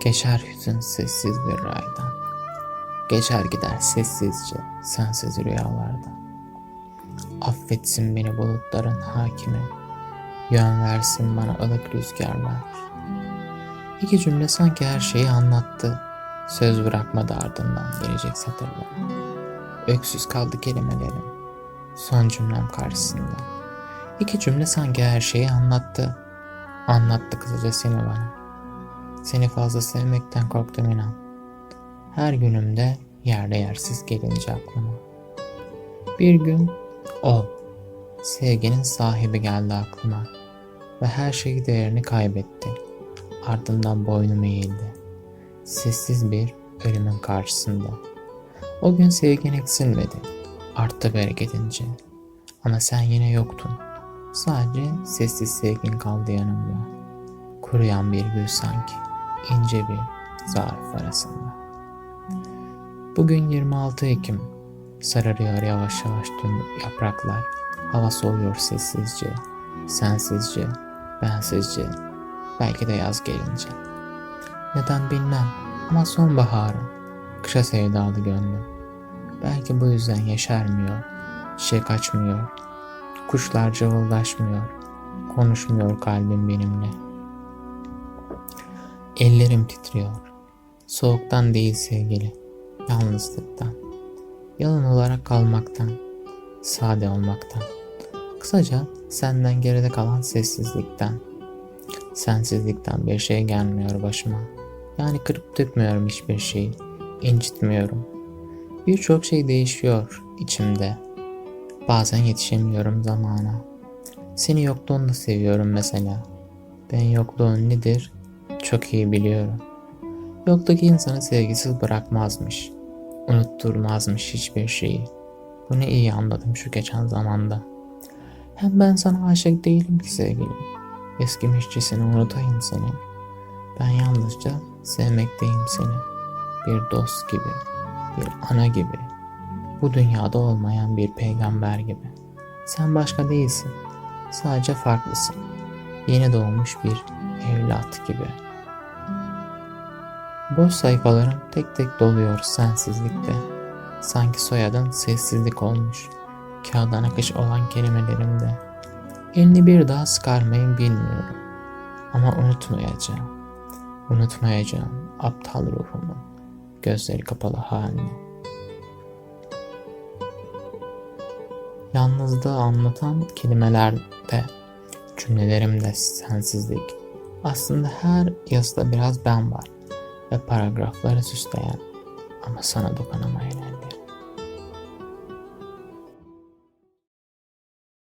Geçer hüzün sessiz bir raydan. Geçer gider sessizce sensiz rüyalarda. Affetsin beni bulutların hakimi. Yön versin bana ılık rüzgarlar. İki cümle sanki her şeyi anlattı. Söz bırakmadı ardından gelecek satırlar. Öksüz kaldı kelimelerim. Son cümlem karşısında. İki cümle sanki her şeyi anlattı. Anlattı kısaca seni bana. Seni fazla sevmekten korktum inan. Her günümde yerde yersiz gelince aklıma. Bir gün o, sevginin sahibi geldi aklıma ve her şey değerini kaybetti. Ardından boynum eğildi. Sessiz bir ölümün karşısında. O gün sevgin eksilmedi. Arttı bereketince. Ama sen yine yoktun. Sadece sessiz sevgin kaldı yanımda. Kuruyan bir gül sanki. İnce bir zarf arasında. Bugün 26 Ekim. Sararıyor yavaş yavaş tüm yapraklar. Hava soğuyor sessizce. Sensizce, bensizce. Belki de yaz gelince. Neden bilmem ama sonbaharın. Kışa sevdalı gönlüm. Belki bu yüzden yeşermiyor. Çiçek açmıyor. Kuşlar cıvıldaşmıyor. Konuşmuyor kalbim benimle. Ellerim titriyor. Soğuktan değil sevgili. Yalnızlıktan. Yalan olarak kalmaktan. Sade olmaktan. Kısaca senden geride kalan sessizlikten. Sensizlikten bir şey gelmiyor başıma. Yani kırıp dökmüyorum hiçbir şeyi. incitmiyorum. Birçok şey değişiyor içimde. Bazen yetişemiyorum zamana. Seni yokluğunda seviyorum mesela. Ben yokluğun nedir çok iyi biliyorum. Yoktaki insanı sevgisiz bırakmazmış. Unutturmazmış hiçbir şeyi. Bunu iyi anladım şu geçen zamanda. Hem ben sana aşık değilim ki sevgilim. Eskimişçesine unutayım seni. Ben yalnızca sevmekteyim seni. Bir dost gibi, bir ana gibi. Bu dünyada olmayan bir peygamber gibi. Sen başka değilsin. Sadece farklısın. Yeni doğmuş bir evlat gibi. Boş sayfalarım tek tek doluyor sensizlikte. Sanki soyadın sessizlik olmuş. Kağıdan akış olan kelimelerimde. Elini bir daha sıkarmayı bilmiyorum. Ama unutmayacağım. Unutmayacağım aptal ruhumun gözleri kapalı halini. Yalnızlığı anlatan kelimelerde, cümlelerimde sensizlik. Aslında her yazıda biraz ben var ve paragrafları süsleyen ama sana dokunamayan